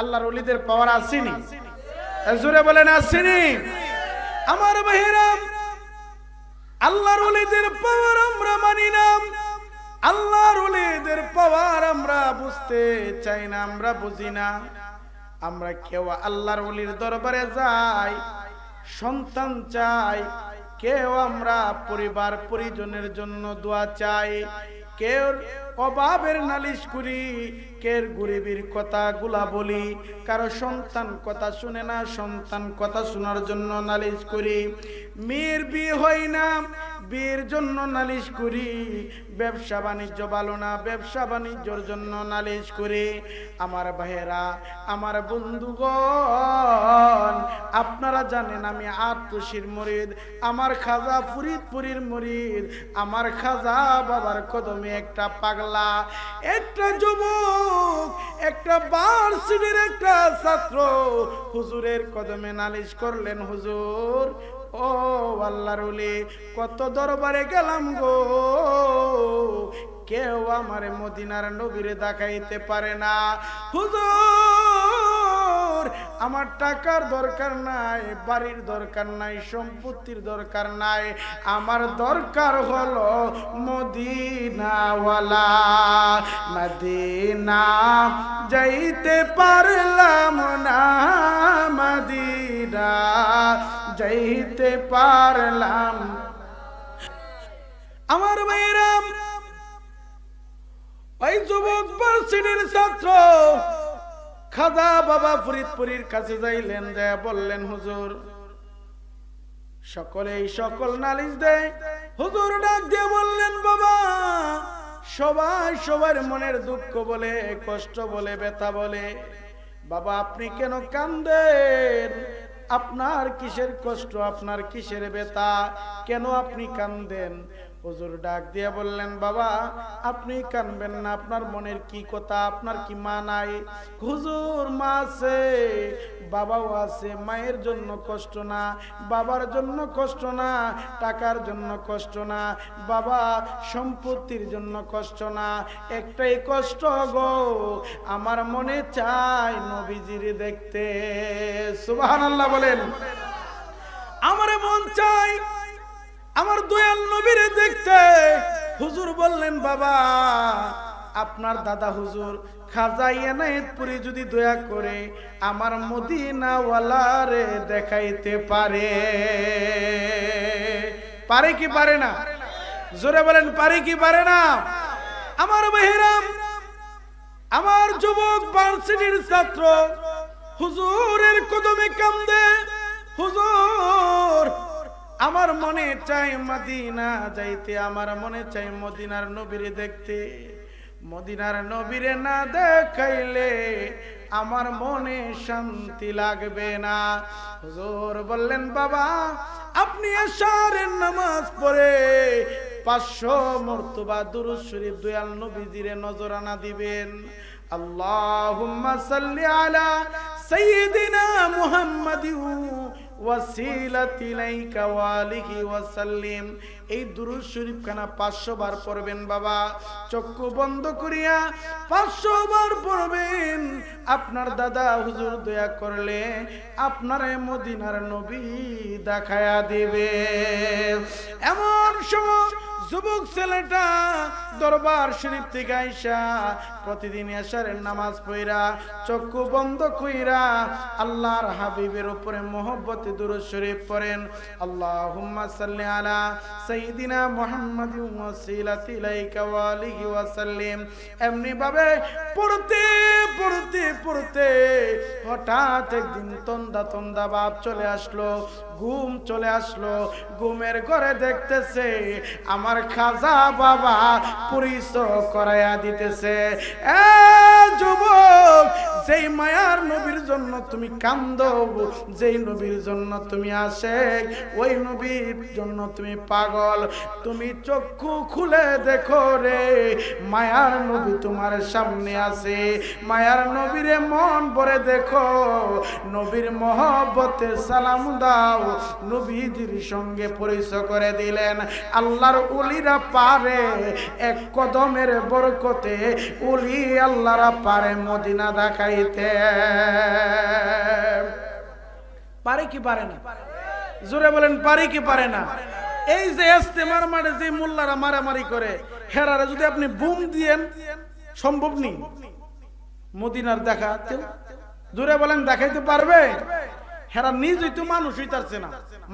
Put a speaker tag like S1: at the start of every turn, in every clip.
S1: আল্লাহর অলিদের পাওয়ার আসেনি জোরে বলেন আসেনি আমার বাহিরাম আল্লাহর অলিদের পাওয়ার আমরা মানি না। আল্লাহর অলিদের পাওয়ার আমরা বুঝতে চাই না, আমরা বুঝি না। আমরা কেউ আল্লাহর অলির দরবারে যাই, সন্তান চাই, কেউ আমরা পরিবার, পরিজনের জন্য দোয়া চাই। কেউ অভাবের নালিশ করি কের গরিবের কথা গুলা বলি, কারও সন্তান কথা শুনে না, সন্তান কথা শোনার জন্য নালিশ করি। মেয়ের বিয়ে হয় না বিয়ের জন্য নালিশ করি। ব্যবসা বাণিজ্য ভালো না, ব্যবসা বাণিজ্যর জন্য নালিশ করি। আমার ভাইয়েরা, আমার বন্ধুগণ, আপনারা জানেন আমি আটটুসির মরিদ, আমার খাজা ফরিদপুরীর মরিদ, আমার খাজা বাবার কদমে একটা পাগলা, একটা যুবক, একটা বার্ষিকের একটা ছাত্র। হুজুরের কদমে নালিশ করলেন, হুজুর ও আল্লাহর কত দরবারে গেলাম গো। কেউ আমার মদিনার নবীরে দেখাইতে পারে না। হুজুর, আমার টাকার দরকার নাই, বাড়ির দরকার নাই, সম্পত্তির দরকার নাই। আমার দরকার হলো মদিনাওয়ালা। মদিনা যাইতে পারলাম না, মদিনা যাইতে পারলাম। আমার ভাইরাম ওই যুবক বার্ষিনীর ছাত্র খাদা বাবা ফরিদপুরীর কাছে যাইলেন, দেয়া বললেন, হুজুর, সকলেই সকল নালিশ দেয়। হুজুর ডাক দিয়ে বললেন, বাবা, সবাই সবার মনের দুঃখ বলে, কষ্ট বলে, ব্যথা বলে। বাবা, আপনি কেন কান্দেন? আপনার কিসের কষ্ট আপনার কিসের বেতা কেন আপনি কান্দেন? হুজুর ডাক দিয়ে বললেন, বাবা, আপনি কানবেন না, আপনার মনের কি কথা, আপনার কি মা নাই? হুজুর, মা আছে, বাবাও আছে, মায়ের জন্য কষ্ট না, বাবার জন্য কষ্ট না, টাকার জন্য কষ্ট না, বাবা সম্পত্তির জন্য কষ্ট না, একটাই কষ্ট গো, আমার মনে চাই নবীজির দেখতে। সুবহানাল্লাহ বলেন। আমার মন চাই আমার দয়াল নবীরে দেখতে। হুজুর বললেন, বাবা, আপনার দাদা হুজুর খাজা যদি দয়া করে আমার মদিনাওয়ালারে দেখাইতে পারে। পারে কি পারে না? জোরে বলেন, পারে কি পারে না? আমার বহিরাম আমার যুবক ভার্সিটির ছাত্র, হুজুরের কদমে কান্দে। হুজুর আমার মনে চাই মদিনা যাইতে, আমার মনে চাই মদিনার নবীরে দেখতে। মদিনার নবীরে না দেখাইলে আমার মনে শান্তি লাগবে না। হুজুর বললেন, বাবা, আপনি এশারের নামাজ পড়ে পাঁচশো মর্তবা দুরুদ শরীফ দয়াল নবীজিরে নজরানা দিবেন। আল্লাহুম্মা সাল্লি আলা সাইয়্যিদিনা মুহাম্মাদিন ওয়াসিলাতি ইলাইকা ওয়ালিহি ওয়াসাল্লিম। এই দুরূদ শরীফ খানা 500 বার পড়বেন বাবা। চক্ষু বন্ধ করিয়া 500 বার পড়বেন। আপনার দাদা হুজুর দয়া করলে আপনার মদিনার নবী দেখায়া দিবে। এমন সময় যুবক ছেলেটা দরবার শরীফ থেকে আইসা প্রতিদিন এশারের নামাজ পড়া চক্ষু বন্ধ কইরা আল্লাহর হাবিবের উপরে মোহব্বতে দুরূদ শরীফ পড়েন। আল্লাহুম্মা সাল্লি আলা এমনি ভাবে পড়তে পড়তে পড়তে হঠাৎ একদিন তন্দা তন্দা ভাব চলে আসলো, ঘুম চলে আসলো, ঘুমের ঘরে দেখতেছে আমার খাজা বাবা পরিচয় করাইয়া দিতেছে। এ যুবক! যেই মায়ার নবীর জন্য তুমি কান্দ, যেই নবীর জন্য তুমি আসে ওই নবীর জন্য তুমি পাগল। তুমি চক্ষু খুলে দেখো রে, মায়ার নবী তোমার সামনে আছে। মায়ার নবীরে মন ভরে দেখো, নবীর মহব্বতে সালাম দাও। নবীজির সঙ্গে পরিচয় করে দিলেন, আল্লাহর উলিরা পারে, এক কদমের বরকতে উলি আল্লাহরা পারে মদিনা দেখাইতে। পারে কি পারে না? জোরে বলেন, পারে কি পারে না? এই যে ইস্তেমার মাঠে যে মোল্লারা মারামারি করে, হেরারে যদি আপনি বুম দিয়েন, সম্ভব নেই। মদিনার দেখা জোরে বলেন, দেখাইতে পারবে? হেরা নিজই তো মানুষ হইতারছে না।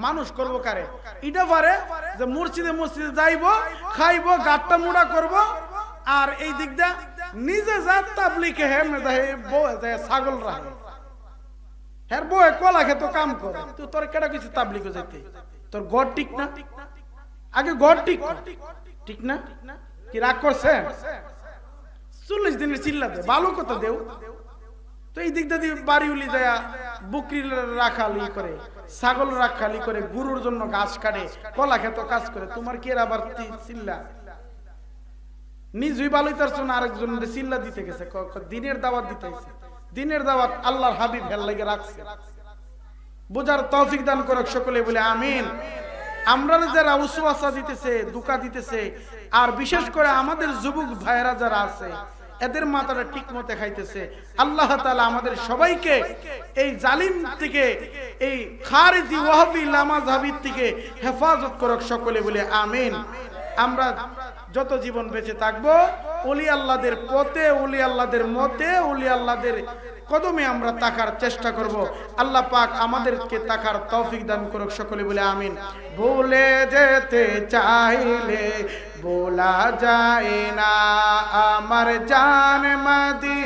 S1: মানুষ করব কারে? এটা পারে যে মসজিদে মসজিদে যাইব, খাইব, গাট্টা মুড়া করব, আর এই দিকটা নিজে যাত তাবলিকে হে মেজা হে বউ যায় ছাগল রাখে হ্যাঁ বউ কলা খেতো, কাম করে। তুই তোর কেটা কিছু তাবলিকে যাইতে? তোর গড় ঠিক না? আগে গড় ঠিক। ঠিক না? কি রাগ করছে? চল্লিশ দিনের চিল্লাতে ভালো কথা দেও? তো এই দিক দিয়ে বাড়ি উলি দেয়া, বুকরি রাখালি করে, ছাগল রাখালি করে, গুরুর জন্য গাছ কাটে, কলা খেত, কাজ করে। তোমার কি আবার চিল্লা? দিতে গেছে দাওয়াত দিনের দাওয়াত রাখছে। বোঝার করক সকলে, বলে আমিন। আমরা যারা দিতেছে, দুকা দিতেছে, আর বিশেষ করে আমাদের যুবক ভাইয়েরা যারা আছে, এদের মাথাটা ঠিক মতে খাইতেছে। আল্লাহ তাআলা আমাদের সবাইকে এই জালিম থেকে, এই খারিজি ওয়াহাবি লামাজহাবির থেকে হেফাজত করক সকলে, বলে আমিন। আমরা যত জীবন বেঁচে থাকব অলি আল্লাহদের পথে অলি আল্লাহদের মতে অলি আল্লাদের কদমে আমরা তাকার চেষ্টা করব। আল্লাহ পাক আমাদেরকে তাকার তৌফিক দান করুক সকলে বলে আমিন। ভুলে যেতে চাইলে বলা যায় না। আমার জান মাদি,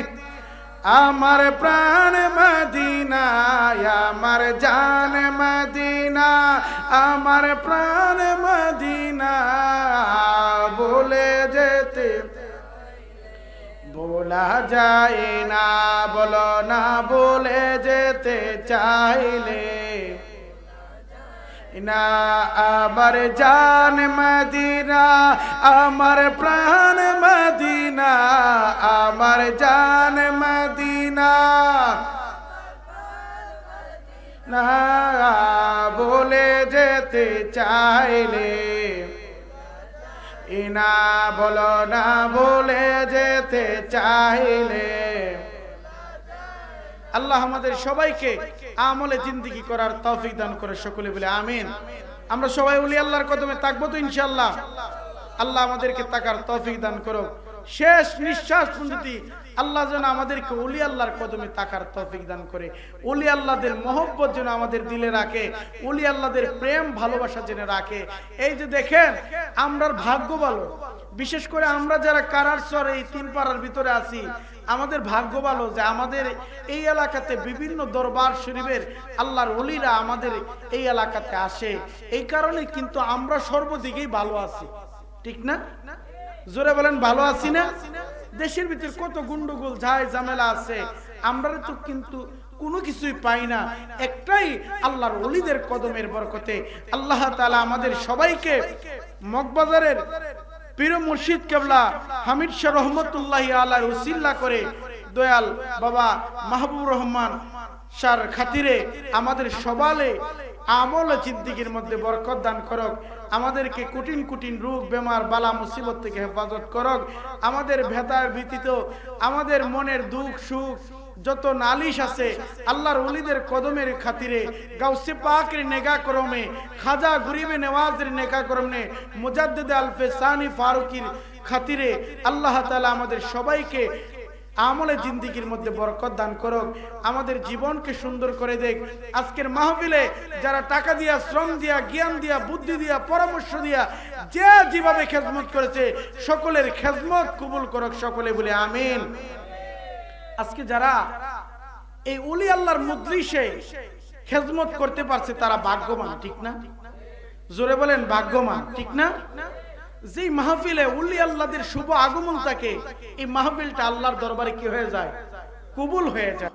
S1: আমার প্রাণ মদিনা আমার জান মদিনা, আমার প্রাণ মদিনা। বলে যেতে। বলা যায় না, বলো না বলে যেতে চাইলে। না আমার জান মদিনা, আমার প্রাণ মদিনা, আমার জান মদিনা। না বলে যেতে চাইলে। ইনা বলো না বলে যেতে চাইলে। আল্লাহ আমাদের সবাইকে আমলে জিন্দিগি করার তৌফিক দান করে সকলে বলে আমিন। আমরা সবাই উলি আল্লাহর কদমে তাকবো তো ইনশাল্লাহ আল্লাহ আমাদেরকে তাকার তৌফিক দান করো শেষ নিঃশ্বাস পর্যন্ত আল্লাহ যেন আমাদেরকে উলি আল্লাহর কদমে তাকার তৌফিক দান করে। উলি আল্লাহদের মহব্বত যেন আমাদের দিলে রাখে। উলি আল্লাহদের প্রেম, ভালোবাসা যেন রাখে। এই যে দেখেন, আমরার ভাগ্য ভালো। বিশেষ করে আমরা যারা কারার স্বর এই তিন পাড়ার ভিতরে আছি, আমাদের ভাগ্য ভালো যে আমাদের এই এলাকাতে বিভিন্ন দরবার শরীফের আল্লাহর অলিরা আমাদের এই এলাকাতে আসে। এই কারণে কিন্তু আমরা সর্বদিকেই ভালো আছি। ঠিক না? জোরে বলেন, ভালো আছি না? দেশের ভিতর কত গুন্ডগোল ঝাই ঝামেলা আছে আমরা তো কিন্তু কোনো কিছুই পাই না। একটাই আল্লাহর অলিদের কদমের বরকতে আল্লাহ তালা আমাদের সবাইকে মগবাজারের পীর মুর্শিদ কেবলা হামিদ শাহ রহমতুল্লাহ আল্লাহ উসিল্লা করে দয়াল বাবা মাহবুব রহমান সার খাতিরে আমাদের সবালে আমল জিন্দিগির মধ্যে বরকত দান করক। আমাদেরকে কঠিন কঠিন রোগ, বেমার, বালা, মুসিবত থেকে হেফাজত করক। আমাদের ভেতার ভীতিত আমাদের মনের দুঃখ, সুখ, যত নালিশ আছে, আল্লাহর ওলিদের কদমের খাতিরে, গাউসে পাকের নেগা করমে খাজা গরিবে নেওয়াজের নেগা করমে মুজাদ্দিদ আলফে সানি ফারুকির খাতিরে আল্লাহ তাআলা আমাদের সবাইকে আমলে জিন্দিগির মধ্যে বরকত দান করুক। আমাদের জীবনকে সুন্দর করে দেখ। আজকের মাহফিলে যারা টাকা দিয়া, শ্রম দিয়া, জ্ঞান দিয়া, বুদ্ধি দিয়া, পরামর্শ দিয়া যে যেভাবে খেজমত করেছে, সকলের খেজমত কবুল করুক সকলে বলে আমিন। আজকে যারা এই উলি আল্লাহর মুদ্রিসে খেজমত করতে পারছে, তারা ভাগ্যবান, ঠিক না? জোরে বলেন, ভাগ্যবান, ঠিক না? যে মাহফিলে উল্লি আল্লাহদের শুভ আগমন থাকে, এই মাহফিলটা আল্লাহর দরবারে কি হয়ে যায়? কবুল হয়ে যায়।